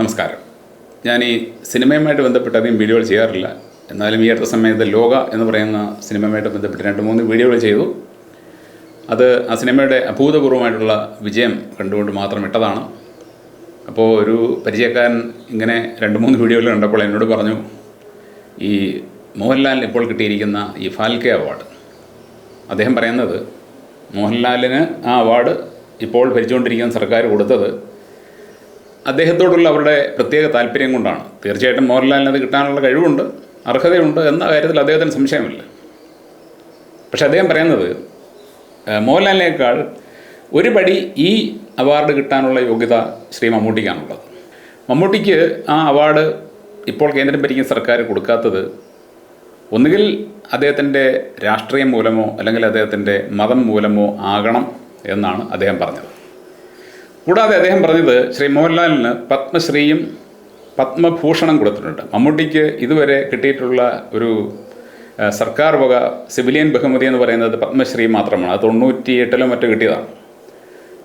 നമസ്കാരം. ഞാൻ ഈ സിനിമയുമായിട്ട് ബന്ധപ്പെട്ട് അധികം വീഡിയോകൾ ചെയ്യാറില്ല. എന്നാലും ഈ അടുത്ത സമയത്ത് ലോക എന്ന് പറയുന്ന സിനിമയുമായിട്ട് ബന്ധപ്പെട്ട് രണ്ട് മൂന്ന് വീഡിയോകൾ ചെയ്തു. അത് ആ സിനിമയുടെ അഭൂതപൂർവമായിട്ടുള്ള വിജയം കണ്ടുകൊണ്ട് മാത്രം ഇട്ടതാണ്. അപ്പോൾ ഒരു പരിചയക്കാരൻ ഇങ്ങനെ രണ്ട് മൂന്ന് വീഡിയോകൾ കണ്ടപ്പോൾ എന്നോട് പറഞ്ഞു ഈ മോഹൻലാലിന് ഇപ്പോൾ കിട്ടിയിരിക്കുന്ന ഈ ഫാൽക്കെ അവാർഡ്. അദ്ദേഹം പറയുന്നത് മോഹൻലാലിന് ആ അവാർഡ് ഇപ്പോൾ ഭരിച്ചുകൊണ്ടിരിക്കുന്ന സർക്കാർ കൊടുത്തത് അദ്ദേഹത്തോടുള്ള അവരുടെ പ്രത്യേക താല്പര്യം കൊണ്ടാണ്. തീർച്ചയായിട്ടും മോഹൻലാലിന് അത് കിട്ടാനുള്ള കഴിവുണ്ട് അർഹതയുണ്ട് എന്ന കാര്യത്തിൽ അദ്ദേഹത്തിന് സംശയമില്ല. പക്ഷെ അദ്ദേഹം പറയുന്നത് മോഹൻലാലിനേക്കാൾ ഒരു പടി ഈ അവാർഡ് കിട്ടാനുള്ള യോഗ്യത ശ്രീ മമ്മൂട്ടിക്കാണുള്ളത്. മമ്മൂട്ടിക്ക് ആ അവാർഡ് ഇപ്പോൾ കേന്ദ്രം ഭരിക്കുന്ന സർക്കാർ കൊടുക്കാത്തത് ഒന്നുകിൽ അദ്ദേഹത്തിന്റെ രാഷ്ട്രീയം മൂലമോ അല്ലെങ്കിൽ അദ്ദേഹത്തിന്റെ മതം മൂലമോ ആകണം എന്നാണ് അദ്ദേഹം പറഞ്ഞത്. കൂടാതെ അദ്ദേഹം പറഞ്ഞത് ശ്രീ മോഹൻലാലിന് പത്മശ്രീയും പത്മഭൂഷണം കൊടുത്തിട്ടുണ്ട്. മമ്മൂട്ടിക്ക് ഇതുവരെ കിട്ടിയിട്ടുള്ള ഒരു സർക്കാർ വക സിവിലിയൻ ബഹുമതി എന്ന് പറയുന്നത് പത്മശ്രീ മാത്രമാണ്. അത് തൊണ്ണൂറ്റി എട്ടിലോ മറ്റോ കിട്ടിയതാണ്.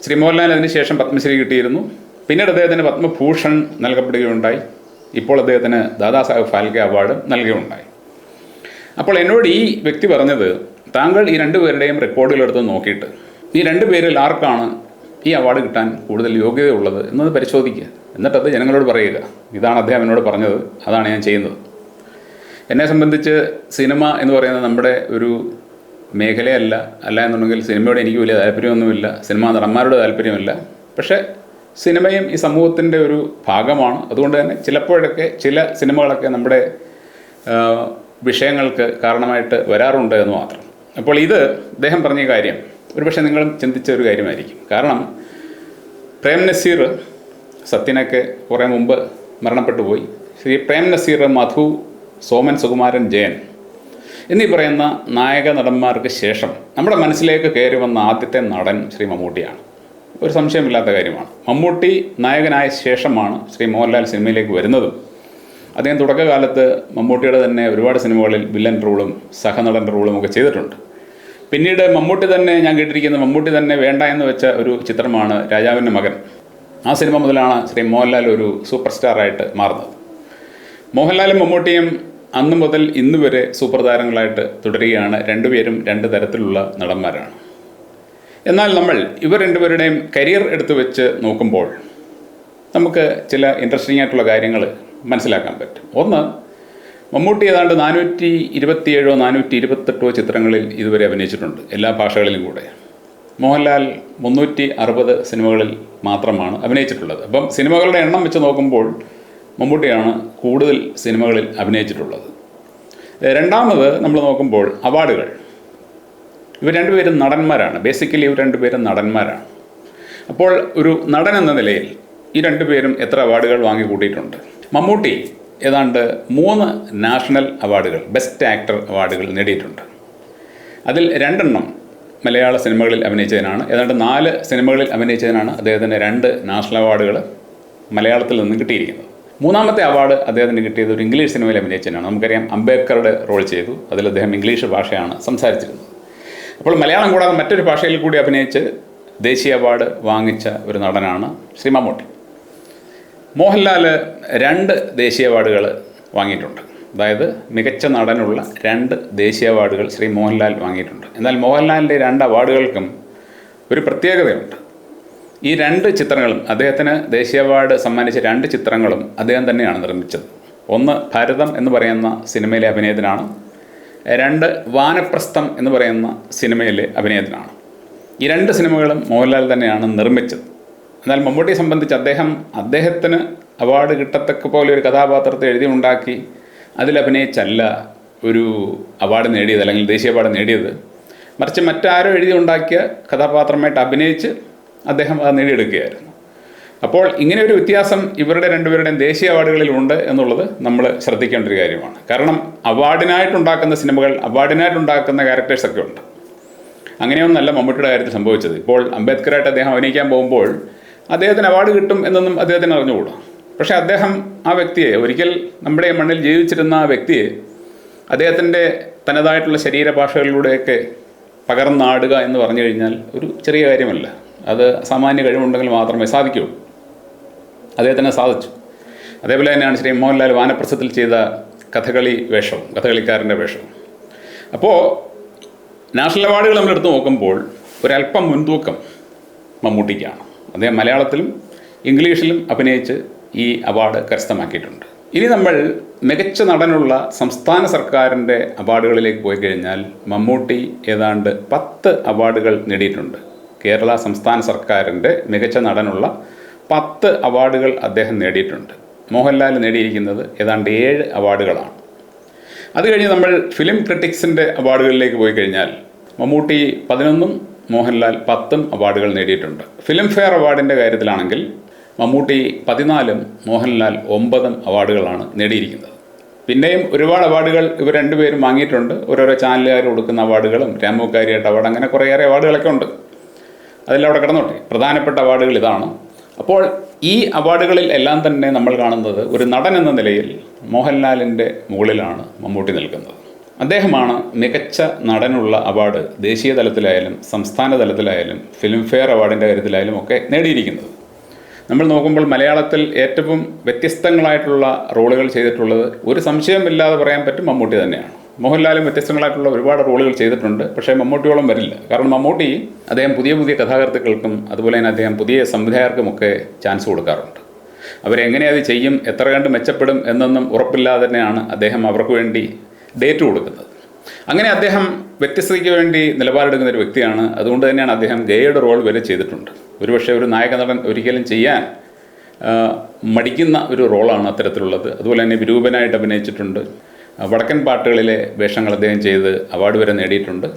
ശ്രീ മോഹൻലാൽ അതിന് ശേഷം പത്മശ്രീ കിട്ടിയിരുന്നു. പിന്നീട് അദ്ദേഹത്തിന് പത്മഭൂഷൺ നൽകപ്പെടുകയുണ്ടായി. ഇപ്പോൾ അദ്ദേഹത്തിന് ദാദാസാഹേബ് ഫാൽക്കെ അവാർഡ് നൽകുകയുണ്ടായി. അപ്പോൾ എന്നോട് ഈ വ്യക്തി പറഞ്ഞത് താങ്കൾ ഈ രണ്ടുപേരുടെയും റെക്കോർഡുകളെടുത്ത് നോക്കിയിട്ട് ഈ രണ്ടു പേരിൽ ആർക്കാണ് ഈ അവാർഡ് കിട്ടാൻ കൂടുതൽ യോഗ്യതയുള്ളത് എന്നത് പരിശോധിക്കുക. എന്നിട്ടത് ജനങ്ങളോട് പറയുക. ഇതാണ് അദ്ദേഹം എന്നോട് പറഞ്ഞത്. അതാണ് ഞാൻ ചെയ്യുന്നത്. എന്നെ സംബന്ധിച്ച് സിനിമ എന്ന് പറയുന്നത് നമ്മുടെ ഒരു മേഖലയല്ല. അല്ല എന്നുണ്ടെങ്കിൽ സിനിമയോട് എനിക്ക് വലിയ താല്പര്യമൊന്നുമില്ല. സിനിമ നടന്മാരോട് താല്പര്യമില്ല. പക്ഷേ സിനിമയും ഈ സമൂഹത്തിന്റെ ഒരു ഭാഗമാണ്. അതുകൊണ്ട് തന്നെ ചിലപ്പോഴൊക്കെ ചില സിനിമകളൊക്കെ നമ്മുടെ വിഷയങ്ങൾക്ക് കാരണമായിട്ട് വരാറുണ്ട് എന്ന് മാത്രം. അപ്പോൾ ഇത് അദ്ദേഹം പറഞ്ഞ കാര്യം. ഒരുപക്ഷെ നിങ്ങൾ ചിന്തിച്ച ഒരു കാര്യമായിരിക്കും. കാരണം പ്രേം നസീർ സത്യനൊക്കെ കുറേ മുമ്പ് മരണപ്പെട്ടു പോയി. ശ്രീ പ്രേം നസീർ മധു സോമൻ സുകുമാരൻ ജയൻ എന്നീ പറയുന്ന നായക നടന്മാർക്ക് ശേഷം നമ്മുടെ മനസ്സിലേക്ക് കയറി വന്ന ആദ്യത്തെ നടൻ ശ്രീ മമ്മൂട്ടിയാണ്. ഒരു സംശയമില്ലാത്ത കാര്യമാണ്. മമ്മൂട്ടി നായകനായ ശേഷമാണ് ശ്രീ മോഹൻലാൽ സിനിമയിലേക്ക് വരുന്നതും. അദ്ദേഹം തുടക്കകാലത്ത് മമ്മൂട്ടിയുടെ തന്നെ ഒരുപാട് സിനിമകളിൽ വില്ലൻ റോളും സഹനടൻ റോളും ഒക്കെ ചെയ്തിട്ടുണ്ട്. പിന്നീട് മമ്മൂട്ടി തന്നെ ഞാൻ കേട്ടിരിക്കുന്ന മമ്മൂട്ടി തന്നെ വേണ്ട എന്ന് വെച്ച ഒരു ചിത്രമാണ് രാജാവിന്റെ മകൻ. ആ സിനിമ മുതലാണ് ശ്രീ മോഹൻലാൽ ഒരു സൂപ്പർ സ്റ്റാറായിട്ട് മാറുന്നത്. മോഹൻലാലും മമ്മൂട്ടിയും അന്ന് മുതൽ ഇന്ന് വരെ സൂപ്പർ താരങ്ങളായിട്ട് തുടരുകയാണ്. രണ്ടുപേരും രണ്ട് തരത്തിലുള്ള നടന്മാരാണ്. എന്നാൽ നമ്മൾ ഇവർ രണ്ടുപേരുടെയും കരിയർ എടുത്തു വെച്ച് നോക്കുമ്പോൾ നമുക്ക് ചില ഇൻട്രസ്റ്റിംഗ് ആയിട്ടുള്ള കാര്യങ്ങൾ മനസ്സിലാക്കാൻ പറ്റും. ഒന്ന് മമ്മൂട്ടി ഏതാണ്ട് നാനൂറ്റി ഇരുപത്തിയേഴോ നാനൂറ്റി ഇരുപത്തെട്ടോ ചിത്രങ്ങളിൽ ഇതുവരെ അഭിനയിച്ചിട്ടുണ്ട് എല്ലാ ഭാഷകളിലും കൂടെ. മോഹൻലാൽ മുന്നൂറ്റി അറുപത് സിനിമകളിൽ മാത്രമാണ് അഭിനയിച്ചിട്ടുള്ളത്. അപ്പം സിനിമകളുടെ എണ്ണം വെച്ച് നോക്കുമ്പോൾ മമ്മൂട്ടിയാണ് കൂടുതൽ സിനിമകളിൽ അഭിനയിച്ചിട്ടുള്ളത്. രണ്ടാമത് നമ്മൾ നോക്കുമ്പോൾ അവാർഡുകൾ. ഇവർ രണ്ടുപേരും നടന്മാരാണ്. ബേസിക്കലി ഇവർ രണ്ടുപേരും നടന്മാരാണ്. അപ്പോൾ ഒരു നടൻ എന്ന നിലയിൽ ഈ രണ്ടുപേരും എത്ര അവാർഡുകൾ വാങ്ങിക്കൂട്ടിയിട്ടുണ്ട്? മമ്മൂട്ടി ഏതാണ്ട് മൂന്ന് നാഷണൽ അവാർഡുകൾ ബെസ്റ്റ് ആക്ടർ അവാർഡുകൾ നേടിയിട്ടുണ്ട്. അതിൽ രണ്ടെണ്ണം മലയാള സിനിമകളിൽ അഭിനയിച്ചതിനാണ്. ഏതാണ്ട് നാല് സിനിമകളിൽ അഭിനയിച്ചതിനാണ് അദ്ദേഹത്തിന് രണ്ട് നാഷണൽ അവാർഡുകൾ മലയാളത്തിൽ നിന്ന് കിട്ടിയിരിക്കുന്നത്. മൂന്നാമത്തെ അവാർഡ് അദ്ദേഹത്തിന് കിട്ടിയത് ഒരു ഇംഗ്ലീഷ് സിനിമയിൽ അഭിനയിച്ചതിനാണ്. നമുക്കറിയാം അംബേദ്കറുടെ റോൾ ചെയ്തു. അതിൽ അദ്ദേഹം ഇംഗ്ലീഷ് ഭാഷയാണ് സംസാരിച്ചിരുന്നത്. അപ്പോൾ മലയാളം കൂടാതെ മറ്റൊരു ഭാഷയിൽ കൂടി അഭിനയിച്ച് ദേശീയ അവാർഡ് വാങ്ങിച്ച ഒരു നടനാണ് ശ്രീ മമ്മൂട്ടി മോഹൻലാൽ രണ്ട് ദേശീയ അവാർഡുകൾ വാങ്ങിയിട്ടുണ്ട്. അതായത് മികച്ച നടനുള്ള രണ്ട് ദേശീയ അവാർഡുകൾ ശ്രീ മോഹൻലാൽ വാങ്ങിയിട്ടുണ്ട്. എന്നാൽ മോഹൻലാലിന്റെ രണ്ട് അവാർഡുകൾക്കും ഒരു പ്രത്യേകതയുണ്ട്. ഈ രണ്ട് ചിത്രങ്ങളും അദ്ദേഹത്തിന് ദേശീയ അവാർഡ് സമ്മാനിച്ച രണ്ട് ചിത്രങ്ങളും അദ്ദേഹം തന്നെയാണ് നിർമ്മിച്ചത്. ഒന്ന് ഭാരതം എന്ന് പറയുന്ന സിനിമയിലെ അഭിനയത്തിനാണ് രണ്ട് വാനപ്രസ്ഥം എന്ന് പറയുന്ന സിനിമയിലെ അഭിനയത്തിനാണ് ഈ രണ്ട് സിനിമകളും മോഹൻലാൽ തന്നെയാണ് നിർമ്മിച്ചത്. എന്നാൽ മമ്മൂട്ടിയെ സംബന്ധിച്ച് അദ്ദേഹം അദ്ദേഹത്തിന് അവാർഡ് കിട്ടത്തക്ക പോലെ ഒരു കഥാപാത്രത്തെ എഴുതി ഉണ്ടാക്കി അതിൽ അഭിനയിച്ചല്ല ഒരു അവാർഡ് നേടിയത് അല്ലെങ്കിൽ ദേശീയ അവാർഡ് നേടിയത്. മറിച്ച് മറ്റാരോ എഴുതി ഉണ്ടാക്കിയ കഥാപാത്രമായിട്ട് അഭിനയിച്ച് അദ്ദേഹം അത് നേടിയെടുക്കുകയായിരുന്നു. അപ്പോൾ ഇങ്ങനെ ഒരു വ്യത്യാസം ഇവരുടെ രണ്ടുപേരുടെയും ദേശീയ അവാർഡുകളിൽ ഉണ്ട് എന്നുള്ളത് നമ്മൾ ശ്രദ്ധിക്കേണ്ട ഒരു കാര്യമാണ്. കാരണം അവാർഡിനായിട്ടുണ്ടാക്കുന്ന സിനിമകൾ അവാർഡിനായിട്ടുണ്ടാക്കുന്ന ക്യാരക്ടേഴ്സൊക്കെ ഉണ്ട്. അങ്ങനെയൊന്നല്ല മമ്മൂട്ടിയുടെ കാര്യത്തിൽ സംഭവിച്ചത്. ഇപ്പോൾ അംബേദ്കറായിട്ട് അദ്ദേഹം അഭിനയിക്കാൻ പോകുമ്പോൾ അദ്ദേഹത്തിന് അവാർഡ് കിട്ടും എന്നൊന്നും അദ്ദേഹത്തിന് അറിഞ്ഞുകൂടാ. പക്ഷേ അദ്ദേഹം ആ വ്യക്തിയെ ഒരിക്കൽ നമ്മുടെ മണ്ണിൽ ജീവിച്ചിരുന്ന ആ വ്യക്തിയെ അദ്ദേഹത്തിന്റെ തനതായിട്ടുള്ള ശരീരഭാഷകളിലൂടെയൊക്കെ പകർന്നാടുക എന്ന് പറഞ്ഞു കഴിഞ്ഞാൽ ഒരു ചെറിയ കാര്യമല്ല. അത് സാമാന്യ കഴിവുണ്ടെങ്കിൽ മാത്രമേ സാധിക്കൂ. അദ്ദേഹത്തിന് സാധിച്ചു. അതേപോലെ തന്നെയാണ് ശ്രീ മോഹൻലാൽ വാനപ്രസത്തിൽ ചെയ്ത കഥകളി വേഷം കഥകളിക്കാരന്റെ വേഷം. അപ്പോൾ നാഷണൽ അവാർഡുകൾ നമ്മൾ എടുത്തു നോക്കുമ്പോൾ ഒരല്പം മുൻതൂക്കം മമ്മൂട്ടിക്കാണ്. അദ്ദേഹം മലയാളത്തിലും ഇംഗ്ലീഷിലും അഭിനയിച്ച് ഈ അവാർഡ് കരസ്ഥമാക്കിയിട്ടുണ്ട്. ഇനി നമ്മൾ മികച്ച നടനുള്ള സംസ്ഥാന സർക്കാരിന്റെ അവാർഡുകളിലേക്ക് പോയി കഴിഞ്ഞാൽ മമ്മൂട്ടി ഏതാണ്ട് പത്ത് അവാർഡുകൾ നേടിയിട്ടുണ്ട്. കേരള സംസ്ഥാന സർക്കാരിന്റെ മികച്ച നടനുള്ള പത്ത് അവാർഡുകൾ അദ്ദേഹം നേടിയിട്ടുണ്ട്. മോഹൻലാൽ നേടിയിരിക്കുന്നത് ഏതാണ്ട് ഏഴ് അവാർഡുകളാണ്. അത് കഴിഞ്ഞ് നമ്മൾ ഫിലിം ക്രിട്ടിക്സിന്റെ അവാർഡുകളിലേക്ക് പോയി കഴിഞ്ഞാൽ മമ്മൂട്ടി പതിനൊന്നും മോഹൻലാൽ പത്തും അവാർഡുകൾ നേടിയിട്ടുണ്ട്. ഫിലിം ഫെയർ അവാർഡിന്റെ കാര്യത്തിലാണെങ്കിൽ മമ്മൂട്ടി പതിനാലും മോഹൻലാൽ ഒമ്പതും അവാർഡുകളാണ് നേടിയിരിക്കുന്നത്. പിന്നെയും ഒരുപാട് അവാർഡുകൾ ഇവർ രണ്ടുപേരും വാങ്ങിയിട്ടുണ്ട്. ഓരോരോ ചാനലുകാർ കൊടുക്കുന്ന അവാർഡുകളും രാമുക്കാരിയായിട്ട് അവാർഡ് അങ്ങനെ കുറേയേറെ അവാർഡുകളൊക്കെ ഉണ്ട്. അതെല്ലാം അവിടെ കിടന്നോട്ടെ. പ്രധാനപ്പെട്ട അവാർഡുകൾ ഇതാണ്. അപ്പോൾ ഈ അവാർഡുകളിൽ എല്ലാം തന്നെ നമ്മൾ കാണുന്നത് ഒരു നടൻ എന്ന നിലയിൽ മോഹൻലാലിന്റെ മുകളിലാണ് മമ്മൂട്ടി നിൽക്കുന്നത്. അദ്ദേഹമാണ് മികച്ച നടനുള്ള അവാർഡ് ദേശീയ തലത്തിലായാലും സംസ്ഥാന തലത്തിലായാലും ഫിലിംഫെയർ അവാർഡിന്റെ കാര്യത്തിലായാലും ഒക്കെ നേടിയിരിക്കുന്നത്. നമ്മൾ നോക്കുമ്പോൾ മലയാളത്തിൽ ഏറ്റവും വ്യത്യസ്തങ്ങളായിട്ടുള്ള റോളുകൾ ചെയ്തിട്ടുള്ളത് ഒരു സംശയമില്ലാതെ പറയാൻ പറ്റും മമ്മൂട്ടി തന്നെയാണ്. മോഹൻലാലും വ്യത്യസ്തങ്ങളായിട്ടുള്ള ഒരുപാട് റോളുകൾ ചെയ്തിട്ടുണ്ട് പക്ഷേ മമ്മൂട്ടിയോളം വരില്ല. കാരണം മമ്മൂട്ടി അദ്ദേഹം പുതിയ പുതിയ കഥാകൃത്തുക്കൾക്കും അതുപോലെ തന്നെ അദ്ദേഹം പുതിയ സംവിധായകർക്കുമൊക്കെ ചാൻസ് കൊടുക്കാറുണ്ട്. അവരെങ്ങനെ അത് ചെയ്യും എത്ര കണ്ട് മെച്ചപ്പെടും എന്നൊന്നും ഉറപ്പില്ലാതെ തന്നെയാണ് അദ്ദേഹം അവർക്ക് വേണ്ടി ഡേറ്റ് കൊടുക്കുന്നത്. അങ്ങനെ അദ്ദേഹം വ്യത്യസ്തതയ്ക്ക് വേണ്ടി നിലപാടെടുക്കുന്ന ഒരു വ്യക്തിയാണ്. അതുകൊണ്ട് തന്നെയാണ് അദ്ദേഹം ഗേയുടെ റോൾ വരെ ചെയ്തിട്ടുണ്ട്. ഒരുപക്ഷെ ഒരു നായക നടൻ ഒരിക്കലും ചെയ്യാൻ മടിക്കുന്ന ഒരു റോളാണ് അത്തരത്തിലുള്ളത്. അതുപോലെ തന്നെ വിരൂപനായിട്ട് അഭിനയിച്ചിട്ടുണ്ട്. വടക്കൻ പാട്ടുകളിലെ വേഷങ്ങൾ അദ്ദേഹം ചെയ്ത് അവാർഡ് വരെ നേടിയിട്ടുണ്ട്.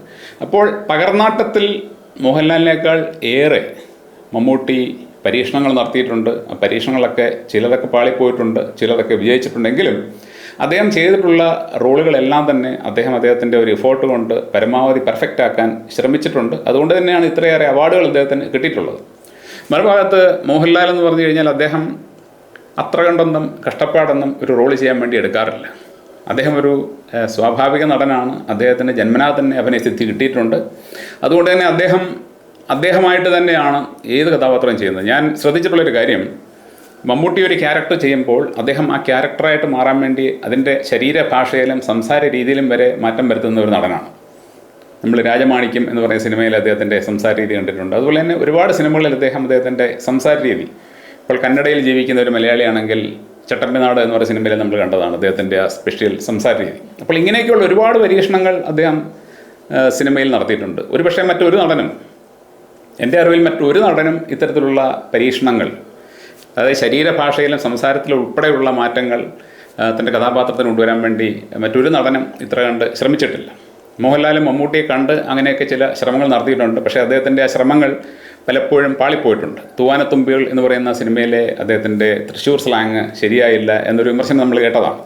അപ്പോൾ പകർനാട്ടത്തിൽ മോഹൻലാലിനേക്കാൾ ഏറെ മമ്മൂട്ടി പരീക്ഷണങ്ങൾ നടത്തിയിട്ടുണ്ട്. ആ പരീക്ഷണങ്ങളൊക്കെ ചിലതൊക്കെ പാളിപ്പോയിട്ടുണ്ട് ചിലതൊക്കെ വിജയിച്ചിട്ടുണ്ടെങ്കിലും അദ്ദേഹം ചെയ്തിട്ടുള്ള റോളുകളെല്ലാം തന്നെ അദ്ദേഹം അദ്ദേഹത്തിന്റെ ഒരു എഫോർട്ട് കൊണ്ട് പരമാവധി പെർഫെക്റ്റ് ആക്കാൻ ശ്രമിച്ചിട്ടുണ്ട്. അതുകൊണ്ട് തന്നെയാണ് ഇത്രയേറെ അവാർഡുകൾ അദ്ദേഹത്തിന് കിട്ടിയിട്ടുള്ളത്. മറുഭാഗത്ത് മോഹൻലാൽ എന്ന് പറഞ്ഞു കഴിഞ്ഞാൽ അദ്ദേഹം അത്ര കണ്ടൊന്നും കഷ്ടപ്പാടൊന്നും ഒരു റോൾ ചെയ്യാൻ വേണ്ടി എടുക്കാറില്ല. അദ്ദേഹം ഒരു സ്വാഭാവിക നടനാണ്. അദ്ദേഹത്തിന് ജന്മനാ തന്നെ അഭിനയസിദ്ധി കിട്ടിയിട്ടുണ്ട്. അതുകൊണ്ട് തന്നെ അദ്ദേഹം അദ്ദേഹമായിട്ട് തന്നെയാണ് ഏത് കഥാപാത്രം ചെയ്യുന്നത്. ഞാൻ ശ്രദ്ധിച്ചിട്ടുള്ളൊരു കാര്യം മമ്മൂട്ടി ഒരു ക്യാരക്ടർ ചെയ്യുമ്പോൾ അദ്ദേഹം ആ ക്യാരക്ടറായിട്ട് മാറാൻ വേണ്ടി അതിന്റെ ശരീരഭാഷയിലും സംസാര രീതിയിലും വരെ മാറ്റം വരുത്തുന്ന ഒരു നടനാണ്. നമ്മൾ രാജമാണിക്യം എന്ന് പറയുന്ന സിനിമയിൽ അദ്ദേഹത്തിന്റെ സംസാര രീതി കണ്ടിട്ടുണ്ട്. അതുപോലെ തന്നെ ഒരുപാട് സിനിമകളിൽ അദ്ദേഹം അദ്ദേഹത്തിന്റെ സംസാര രീതി. ഇപ്പോൾ കന്നഡയിൽ ജീവിക്കുന്ന ഒരു മലയാളിയാണെങ്കിൽ ചട്ടമ്പിനാട് എന്ന് പറയുന്ന സിനിമയിൽ നമ്മൾ കണ്ടതാണ് അദ്ദേഹത്തിന്റെ ആ സ്പെഷ്യൽ സംസാര രീതി. അപ്പോൾ ഇങ്ങനെയൊക്കെയുള്ള ഒരുപാട് പരീക്ഷണങ്ങൾ അദ്ദേഹം സിനിമയിൽ നടത്തിയിട്ടുണ്ട്. ഒരുപക്ഷെ മറ്റൊരു നടനും എന്റെ അറിവിൽ മറ്റൊരു നടനും ഇത്തരത്തിലുള്ള പരീക്ഷണങ്ങൾ അതായത് ശരീരഭാഷയിലും സംസാരത്തിലും ഉൾപ്പെടെയുള്ള മാറ്റങ്ങൾ തന്റെ കഥാപാത്രത്തിന് കൊണ്ടുവരാൻ വേണ്ടി മറ്റൊരു നടനും ഇത്ര കണ്ട് ശ്രമിച്ചിട്ടില്ല. മോഹൻലാലും മമ്മൂട്ടിയെ കണ്ട് അങ്ങനെയൊക്കെ ചില ശ്രമങ്ങൾ നടത്തിയിട്ടുണ്ട്. പക്ഷേ അദ്ദേഹത്തിന്റെ ആ ശ്രമങ്ങൾ പലപ്പോഴും പാളിപ്പോയിട്ടുണ്ട്. തൂവാനത്തുമ്പികൾ എന്ന് പറയുന്ന സിനിമയിലെ അദ്ദേഹത്തിന്റെ തൃശ്ശൂർ സ്ലാങ് ശരിയായില്ല എന്നൊരു വിമർശനം നമ്മൾ കേട്ടതാണ്.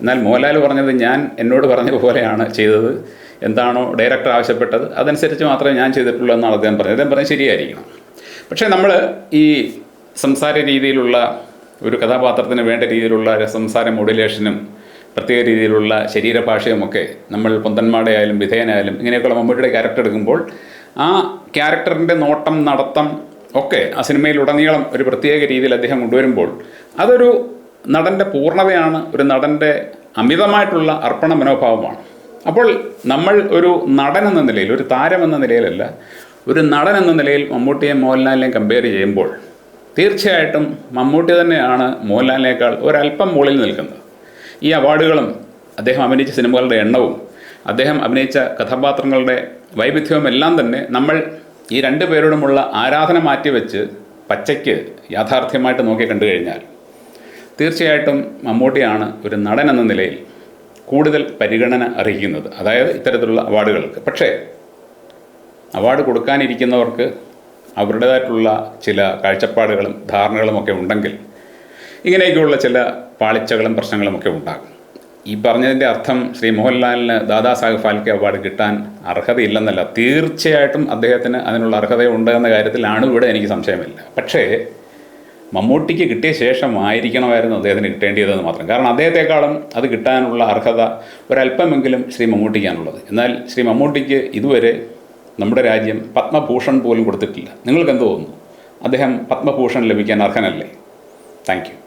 എന്നാൽ മോഹൻലാൽ പറഞ്ഞത് ഞാൻ എന്നോട് പറഞ്ഞ പോലെയാണ് ചെയ്തത്. എന്താണോ ഡയറക്ടർ ആവശ്യപ്പെട്ടത് അതനുസരിച്ച് മാത്രമേ ഞാൻ ചെയ്തിട്ടുള്ളൂ എന്നാണ് അദ്ദേഹം പറഞ്ഞത്. അദ്ദേഹം പറഞ്ഞത് ശരിയായിരിക്കണം. പക്ഷേ നമ്മൾ ഈ സംസാര രീതിയിലുള്ള ഒരു കഥാപാത്രത്തിന് വേണ്ട രീതിയിലുള്ള സംസാര മോഡുലേഷനും പ്രത്യേക രീതിയിലുള്ള ശരീരഭാഷയുമൊക്കെ നമ്മൾ പൊന്തന്മാടയായാലും വിധേയനായാലും ഇങ്ങനെയൊക്കെയുള്ള മമ്മൂട്ടിയുടെ ക്യാരക്ടർ എടുക്കുമ്പോൾ ആ ക്യാരക്ടറിന്റെ നോട്ടം നടത്തം ഒക്കെ ആ സിനിമയിലുടനീളം ഒരു പ്രത്യേക രീതിയിൽ അദ്ദേഹം കൊണ്ടുവരുമ്പോൾ അതൊരു നടന്റെ പൂർണതയാണ് ഒരു നടന്റെ അമിതമായിട്ടുള്ള അർപ്പണ മനോഭാവമാണ്. അപ്പോൾ നമ്മൾ ഒരു നടൻ എന്ന നിലയിൽ ഒരു താരം എന്ന നിലയിലല്ല ഒരു നടൻ എന്ന നിലയിൽ മമ്മൂട്ടിയെ മോഹൻലാലിനെയും കമ്പയർ ചെയ്യുമ്പോൾ തീർച്ചയായിട്ടും മമ്മൂട്ടി തന്നെയാണ് മോഹൻലാലിനേക്കാൾ ഒരല്പം മുകളിൽ നിൽക്കുന്നത്. ഈ അവാർഡുകളും അദ്ദേഹം അഭിനയിച്ച സിനിമകളുടെ എണ്ണവും അദ്ദേഹം അഭിനയിച്ച കഥാപാത്രങ്ങളുടെ വൈവിധ്യവും എല്ലാം തന്നെ നമ്മൾ ഈ രണ്ട് പേരോടുമുള്ള ആരാധന മാറ്റിവെച്ച് പച്ചയ്ക്ക് യാഥാർത്ഥ്യമായിട്ട് നോക്കി കണ്ടു കഴിഞ്ഞാൽ തീർച്ചയായിട്ടും മമ്മൂട്ടിയാണ് ഒരു നടൻ എന്ന നിലയിൽ കൂടുതൽ പരിഗണന അർഹിക്കുന്നത്. അതായത് ഇത്തരത്തിലുള്ള അവാർഡുകൾക്ക്. പക്ഷേ അവാർഡ് കൊടുക്കാനിരിക്കുന്നവർക്ക് അവരുടേതായിട്ടുള്ള ചില കാഴ്ചപ്പാടുകളും ധാരണകളും ഒക്കെ ഉണ്ടെങ്കിൽ ഇങ്ങനെയൊക്കെയുള്ള ചില പാളിച്ചകളും പ്രശ്നങ്ങളും ഒക്കെ ഉണ്ടാകും. ഈ പറഞ്ഞതിന്റെ അർത്ഥം ശ്രീ മോഹൻലാലിന് ദാദാ സാഹിബ് ഫാൽക്കെ അവാർഡ് കിട്ടാൻ അർഹതയില്ലെന്നല്ല തീർച്ചയായിട്ടും അദ്ദേഹത്തിന് അതിനുള്ള അർഹതയുണ്ട് എന്ന കാര്യത്തിലാണ് ഇവിടെ എനിക്ക് സംശയമില്ല. പക്ഷേ മമ്മൂട്ടിക്ക് കിട്ടിയ ശേഷമായിരിക്കണമായിരുന്നു അദ്ദേഹത്തിന് കിട്ടേണ്ടിയതെന്ന് മാത്രം. കാരണം അദ്ദേഹത്തെക്കാളും അത് കിട്ടാനുള്ള അർഹത ഒരല്പമെങ്കിലും ശ്രീ മമ്മൂട്ടിക്കാണുള്ളത്. എന്നാൽ ശ്രീ മമ്മൂട്ടിക്ക് ഇതുവരെ നമ്മുടെ രാജ്യം പത്മഭൂഷൺ പോലും കൊടുത്തിട്ടില്ല. നിങ്ങൾക്ക് എന്ത് തോന്നുന്നു? അദ്ദേഹം പത്മഭൂഷൺ ലഭിക്കാൻ അർഹനല്ലേ? താങ്ക്